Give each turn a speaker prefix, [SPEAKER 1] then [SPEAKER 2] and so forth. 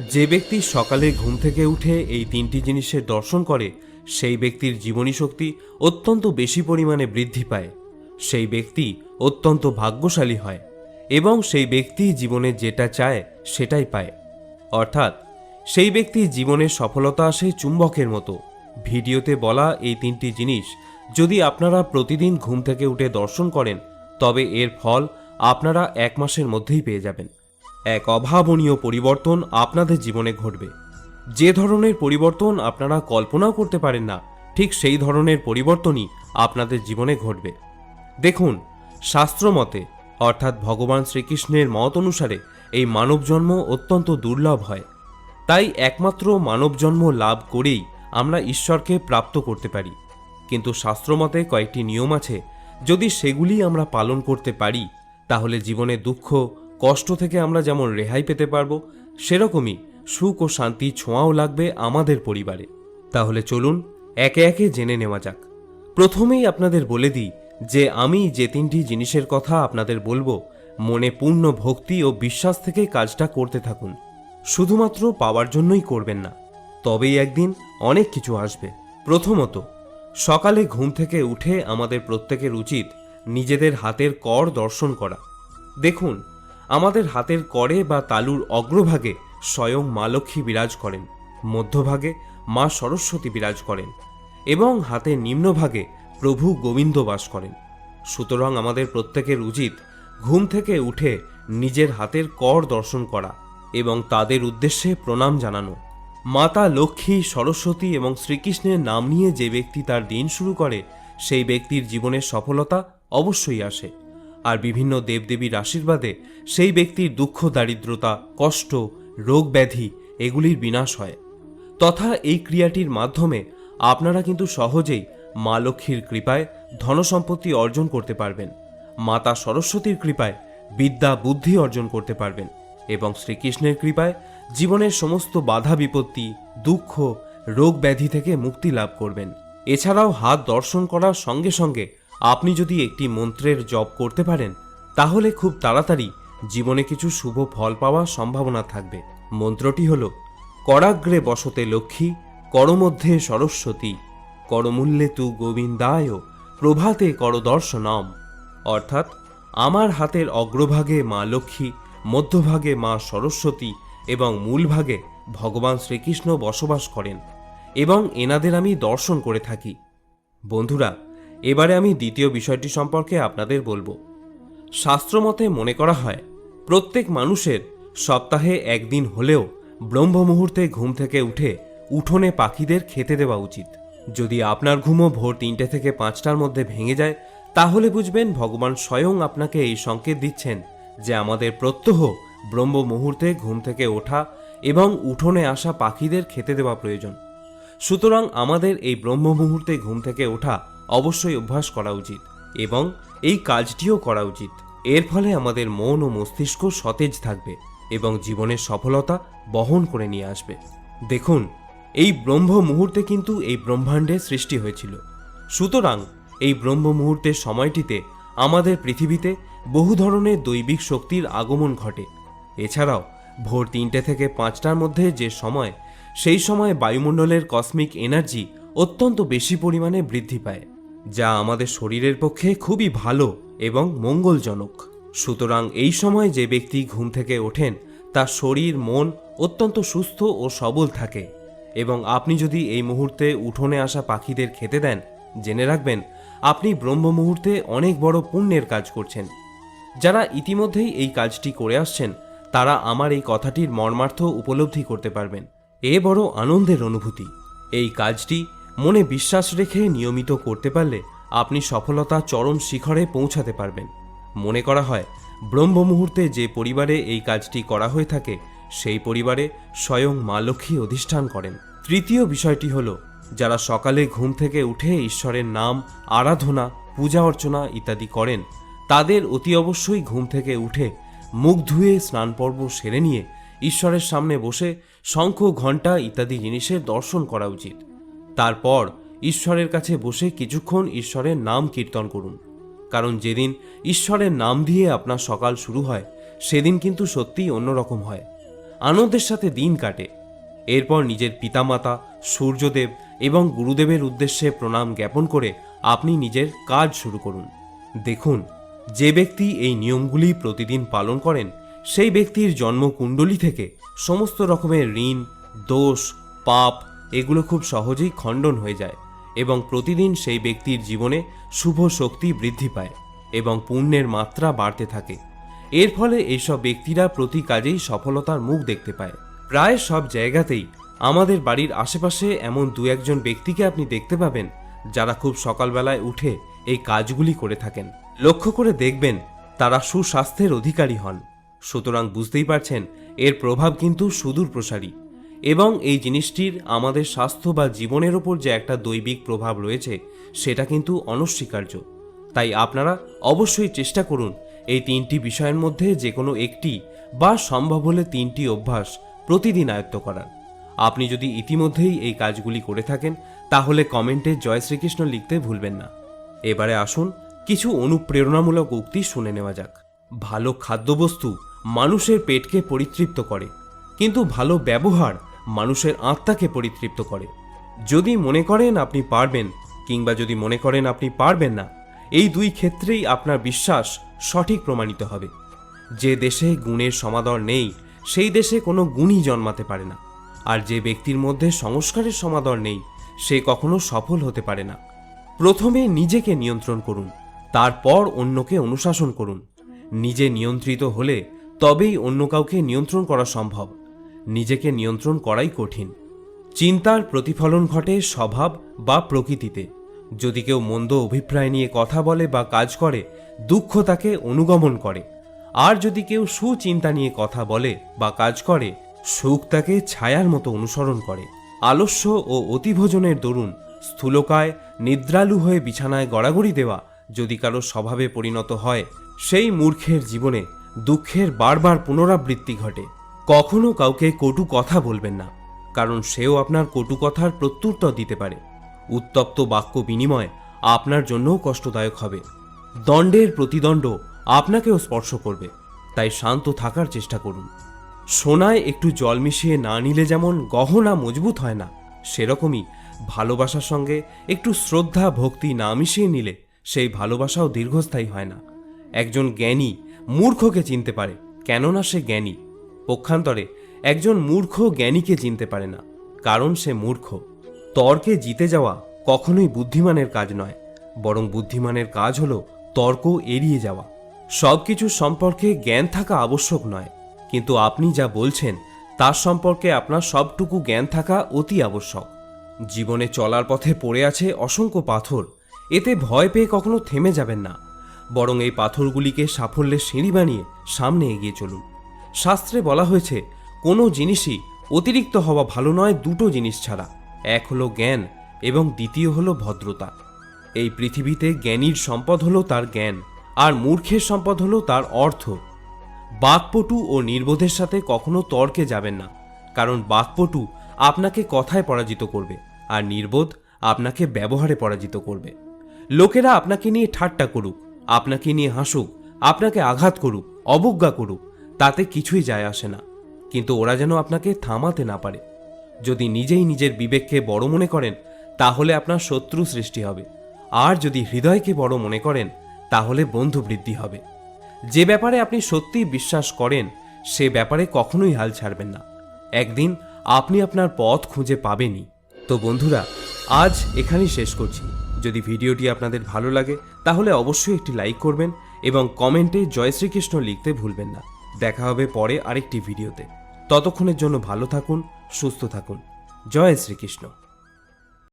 [SPEAKER 1] যে ব্যক্তি সকালে ঘুম থেকে উঠে এই তিনটি জিনিসের দর্শন করে, সেই ব্যক্তির জীবনী শক্তি অত্যন্ত বেশি পরিমাণে বৃদ্ধি পায়। সেই ব্যক্তি অত্যন্ত ভাগ্যশালী হয় এবং সেই ব্যক্তি জীবনে যেটা চায়, সেটাই পায়। অর্থাৎ, সেই ব্যক্তির জীবনে সফলতা আসে চুম্বকের মতো। ভিডিওতে বলা এই তিনটি জিনিস যদি আপনারা প্রতিদিন ঘুম থেকে উঠে দর্শন করেন, তবে এর ফল আপনারা এক মাসের মধ্যেই পেয়ে যাবেন। এক অভাবনীয় পরিবর্তন আপনাদের জীবনে ঘটবে। যে ধরনের পরিবর্তন আপনারা কল্পনাও করতে পারেন না, ঠিক সেই ধরনের পরিবর্তনই আপনাদের জীবনে ঘটবে। দেখুন, শাস্ত্রমতে, অর্থাৎ ভগবান শ্রীকৃষ্ণের মত অনুসারে, এই মানব জন্ম অত্যন্ত দুর্লভ হয়। তাই একমাত্র মানব জন্ম লাভ করেই আমরা ঈশ্বরকে প্রাপ্ত করতে পারি। কিন্তু শাস্ত্রমতে কয়েকটি নিয়ম আছে। যদি সেগুলি আমরা পালন করতে পারি, তাহলে জীবনে দুঃখ কষ্ট থেকে আমরা যেমন রেহাই পেতে পারব, সেরকমই সুখ ও শান্তি ছোঁয়াও লাগবে আমাদের পরিবারে। তাহলে চলুন একে একে জেনে নেওয়া যাক। প্রথমেই আপনাদের বলে দিই যে আমি যে তিনটি জিনিসের কথা আপনাদের বলব, মনে পূর্ণ ভক্তি ও বিশ্বাস থেকে কাজটা করতে থাকুন। শুধুমাত্র পাওয়ার জন্যই করবেন না, তবেই একদিন অনেক কিছু আসবে। প্রথমত, সকালে ঘুম থেকে উঠে আমাদের প্রত্যেকের উচিত নিজেদের হাতের কর দর্শন করা। দেখুন আমাদের হাতের করে বা তালুর অগ্রভাগে স্বয়ং মা লক্ষ্মী বিরাজ করেন, মধ্যভাগে মা সরস্বতী বিরাজ করেন এবং হাতের নিম্নভাগে প্রভু গোবিন্দ বাস করেন। সুতরাং আমাদের প্রত্যেকের উচিত ঘুম থেকে উঠে নিজের হাতের কর দর্শন করা এবং তাদের উদ্দেশ্যে প্রণাম জানানো। মাতা লক্ষ্মী, সরস্বতী এবং শ্রীকৃষ্ণের নাম নিয়ে যে ব্যক্তি তার দিন শুরু করে, সেই ব্যক্তির জীবনের সফলতা অবশ্যই আসে। আর বিভিন্ন দেবদেবীর আশীর্বাদে সেই ব্যক্তির দুঃখ, দারিদ্রতা, কষ্ট, রোগ ব্যাধি এগুলির বিনাশ হয়। তথা এই ক্রিয়াটির মাধ্যমে আপনারা কিন্তু সহজেই মা লক্ষ্মীর কৃপায় ধনসম্পত্তি অর্জন করতে পারবেন। মাতা সরস্বতীর কৃপায় বিদ্যা, বুদ্ধি অর্জন করতে পারবেন এবং শ্রীকৃষ্ণের কৃপায় জীবনের সমস্ত বাধা, বিপত্তি, দুঃখ, রোগ ব্যাধি থেকে মুক্তি লাভ করবেন। এছাড়াও হাত দর্শন করার সঙ্গে সঙ্গে আপনি যদি একটি মন্ত্রের জপ করতে পারেন, তাহলে খুব তাড়াতাড়ি জীবনে কিছু শুভ ফল পাওয়ার সম্ভাবনা থাকবে। মন্ত্রটি হল, করাগ্রে বসতে লক্ষ্মী, করমধ্যে সরস্বতী, করমূল্যে তু গোবিন্দায়, প্রভাতে করদর্শনম। অর্থাৎ, আমার হাতের অগ্রভাগে মা লক্ষ্মী, মধ্যভাগে মা সরস্বতী এবং মূলভাগে ভগবান শ্রীকৃষ্ণ বসবাস করেন এবং এনাদের আমি দর্শন করে থাকি। বন্ধুরা এবারে আমি দ্বিতীয় বিষয়টি সম্পর্কে আপনাদের বলব। শাস্ত্রমতে মনে করা হয়, প্রত্যেক মানুষের সপ্তাহে একদিন হলেও ব্রহ্ম মুহূর্তে ঘুম থেকে উঠে উঠোনে পাখিদের খেতে দেওয়া উচিত। যদি আপনার ঘুমও ভোর তিনটে থেকে পাঁচটার মধ্যে ভেঙে যায়, তাহলে বুঝবেন ভগবান স্বয়ং আপনাকে এই সংকেত দিচ্ছেন যে আমাদের প্রত্যহ ব্রহ্ম মুহূর্তে ঘুম থেকে ওঠা এবং উঠোনে আসা পাখিদের খেতে দেওয়া প্রয়োজন। সুতরাং আমাদের এই ব্রহ্ম মুহূর্তে ঘুম থেকে ওঠা অবশ্যই অভ্যাস করা উচিত এবং এই কাজটিও করা উচিত। এর ফলে আমাদের মন ও মস্তিষ্ক সতেজ থাকবে এবং জীবনের সফলতা বহন করে নিয়ে আসবে। দেখুন, এই ব্রহ্ম মুহূর্তে কিন্তু এই ব্রহ্মাণ্ডের সৃষ্টি হয়েছিল। সুতরাং এই ব্রহ্ম মুহূর্তের সময়টিতে আমাদের পৃথিবীতে বহু ধরনের দৈবিক শক্তির আগমন ঘটে। এছাড়াও, ভোর তিনটে থেকে পাঁচটার মধ্যে যে সময়, সেই সময় বায়ুমণ্ডলের কসমিক এনার্জি অত্যন্ত বেশি পরিমাণে বৃদ্ধি পায়। যা আমাদের শরীরের পক্ষে খুবই ভালো এবং মঙ্গলজনক। সুতরাং এই সময় যে ব্যক্তি ঘুম থেকে ওঠেন, তার শরীর, মন অত্যন্ত সুস্থ ও সবল থাকে এবং আপনি যদি এই মুহূর্তে উঠোনে আসা পাখিদের খেতে দেন, জেনে রাখবেন আপনি ব্রহ্ম মুহূর্তে অনেক বড় পুণ্যের কাজ করছেন। যারা ইতিমধ্যেই এই কাজটি করে আসছেন, তারা আমার এই কথাটির মর্মার্থ উপলব্ধি করতে পারবেন। এ বড় আনন্দের অনুভূতি। এই কাজটি মনে বিশ্বাস রেখে নিয়মিত করতে পারলে আপনি সফলতা চরম শিখরে পৌঁছাতে পারবেন। মনে করা হয়, ব্রহ্ম মুহূর্তে যে পরিবারে এই কাজটি করা হয়ে থাকে, সেই পরিবারে স্বয়ং মা লক্ষ্মী অধিষ্ঠান করেন। তৃতীয় বিষয়টি হল, যারা সকালে ঘুম থেকে উঠে ঈশ্বরের নাম, আরাধনা, পূজা অর্চনা ইত্যাদি করেন, তাদের অতি অবশ্যই ঘুম থেকে উঠে মুখ ধুয়ে স্নান পর্ব সেরে নিয়ে ঈশ্বরের সামনে বসে শঙ্খ, ঘণ্টা ইত্যাদি জিনিসের দর্শন করা উচিত। তারপর ঈশ্বরের কাছে বসে কিছুক্ষণ ঈশ্বরের নাম কীর্তন করুন। কারণ যেদিন ঈশ্বরের নাম দিয়ে আপনার সকাল শুরু হয়, সেদিন কিন্তু সত্যিই অন্যরকম হয়। আনন্দের সাথে দিন কাটে। এরপর নিজের পিতামাতা, সূর্যদেব এবং গুরুদেবের উদ্দেশ্যে প্রণাম জ্ঞাপন করে আপনি নিজের কাজ শুরু করুন। দেখুন, যে ব্যক্তি এই নিয়মগুলি প্রতিদিন পালন করেন, সেই ব্যক্তির জন্মকুণ্ডলী থেকে সমস্ত রকমের ঋণ, দোষ, পাপ এগুলো খুব সহজেই খণ্ডন হয়ে যায় এবং প্রতিদিন সেই ব্যক্তির জীবনে শুভ শক্তি বৃদ্ধি পায় এবং পুণ্যের মাত্রা বাড়তে থাকে। এর ফলে এইসব ব্যক্তিরা প্রতি কাজেই সফলতার মুখ দেখতে পায়। প্রায় সব জায়গাতেই আমাদের বাড়ির আশেপাশে এমন দু একজন ব্যক্তিকে আপনি দেখতে পাবেন যারা খুব সকালবেলায় উঠে এই কাজগুলি করে থাকেন। লক্ষ্য করে দেখবেন তারা সুস্বাস্থ্যের অধিকারী হন। সুতরাং বুঝতেই পারছেন, এর প্রভাব কিন্তু সুদূর প্রসারী এবং এই জিনিসটির আমাদের স্বাস্থ্য বা জীবনের ওপর যে একটা দৈবিক প্রভাব রয়েছে, সেটা কিন্তু অনস্বীকার্য। তাই আপনারা অবশ্যই চেষ্টা করুন এই তিনটি বিষয়ের মধ্যে যে কোনো একটি বা সম্ভব হলে তিনটি অভ্যাস প্রতিদিন আয়ত্ত করার। আপনি যদি ইতিমধ্যেই এই কাজগুলি করে থাকেন, তাহলে কমেন্টে জয় শ্রীকৃষ্ণ লিখতে ভুলবেন না। এবারে আসুন কিছু অনুপ্রেরণামূলক উক্তি শুনে নেওয়া যাক। ভালো খাদ্যবস্তু মানুষের পেটকে পরিতৃপ্ত করে, কিন্তু ভালো ব্যবহার মানুষের আত্মাকে পরিতৃপ্ত করে। যদি মনে করেন আপনি পারবেন, কিংবা যদি মনে করেন আপনি পারবেন না, এই দুই ক্ষেত্রেই আপনার বিশ্বাস সঠিক প্রমাণিত হবে। যে দেশে গুণের সমাদর নেই, সেই দেশে কোনো গুণই জন্মাতে পারে না। আর যে ব্যক্তির মধ্যে সংস্কারের সমাদর নেই, সে কখনো সফল হতে পারে না। প্রথমে নিজেকে নিয়ন্ত্রণ করুন, তারপর অন্যকে অনুশাসন করুন। নিজে নিয়ন্ত্রিত হলে তবেই অন্য কাউকে নিয়ন্ত্রণ করা সম্ভব। নিজেকে নিয়ন্ত্রণ করাই কঠিন। চিন্তার প্রতিফলন ঘটে স্বভাব বা প্রকৃতিতে। যদি কেউ মন্দ অভিপ্রায় নিয়ে কথা বলে বা কাজ করে, দুঃখ তাকে অনুগমন করে। আর যদি কেউ সুচিন্তা নিয়ে কথা বলে বা কাজ করে, সুখ তাকে ছায়ার মতো অনুসরণ করে। আলস্য ও অতিভোজনের দরুন স্থূলকায় নিদ্রালু হয়ে বিছানায় গড়াগড়ি দেওয়া যদি কারও স্বভাবে পরিণত হয়, সেই মূর্খের জীবনে দুঃখের বারবার পুনরাবৃত্তি ঘটে। কখনো কাউকে কটু কথা বলবেন না, কারণ সেও আপনার কটু কথার প্রত্যুত্তর দিতে পারে। উত্তপ্ত বাক্য বিনিময় আপনার জন্যও কষ্টদায়ক হবে। দণ্ডের প্রতিদণ্ড আপনাকেও স্পর্শ করবে, তাই শান্ত থাকার চেষ্টা করুন। সোনায় একটু জল মিশিয়ে না নিলে যেমন গহনা মজবুত হয় না, সেরকমই ভালোবাসার সঙ্গে একটু শ্রদ্ধা, ভক্তি না মিশিয়ে নিলে সেই ভালোবাসাও দীর্ঘস্থায়ী হয় না। একজন জ্ঞানী মূর্খকে চিনতে পারে, কেননা সে জ্ঞানী। পক্ষান্তরে একজন মূর্খ জ্ঞানীকে চিনতে পারে না, কারণ সে মূর্খ। তর্কে জিতে যাওয়া কখনোই বুদ্ধিমানের কাজ নয়, বরং বুদ্ধিমানের কাজ হলো তর্ক এড়িয়ে যাওয়া। সব কিছু সম্পর্কে জ্ঞান থাকা আবশ্যক নয়, কিন্তু আপনি যা বলছেন, তার সম্পর্কে আপনার সবটুকু জ্ঞান থাকা অতি আবশ্যক। জীবনে চলার পথে পড়ে আছে অসংখ্য পাথর, এতে ভয় পেয়ে কখনো থেমে যাবেন না, বরং এই পাথরগুলিকে সাফল্যের সিঁড়ি বানিয়ে সামনে এগিয়ে চলুন। শাস্ত্রে বলা হয়েছে, কোনো জিনিসই অতিরিক্ত হওয়া ভালো নয় দুটো জিনিস ছাড়া। এক হলো জ্ঞান এবং দ্বিতীয় হলো ভদ্রতা। এই পৃথিবীতে জ্ঞানীর সম্পদ হলো তার জ্ঞান, আর মূর্খের সম্পদ হলো তার অর্থ। বাকপটু ও নির্বোধের সাথে কখনো তর্কে যাবেন না, কারণ বাকপটু আপনাকে কথায় পরাজিত করবে, আর নির্বোধ আপনাকে ব্যবহারে পরাজিত করবে। লোকেরা আপনাকে নিয়ে ঠাট্টা করুক, আপনাকে নিয়ে হাসুক, আপনাকে আঘাত করুক, অবজ্ঞা করুক তাতে কিছুই যায় আসে না। কিন্তু ওরা যেন আপনাকে থামাতে না পারে। যদি নিজেই নিজের বিবেককে বড় মনে করেন, তাহলে আপনার শত্রু সৃষ্টি হবে। আর যদি হৃদয়কে বড় মনে করেন, তাহলে বন্ধু বৃদ্ধি হবে। যে ব্যাপারে আপনি সত্যিই বিশ্বাস করেন, সে ব্যাপারে কখনোই হাল ছাড়বেন না। একদিন আপনি আপনার পথ খুঁজে পাবেনই। তো বন্ধুরা, আজ এখানেই শেষ করছি। যদি ভিডিওটি আপনাদের ভালো লাগে, তাহলে অবশ্যই একটি লাইক করবেন এবং কমেন্টে জয় শ্রীকৃষ্ণ লিখতে ভুলবেন না। দেখা হবে পরে আরেকটি ভিডিওতে। ততক্ষণের জন্য ভালো থাকুন সুস্থ থাকুন। জয় শ্রীকৃষ্ণ।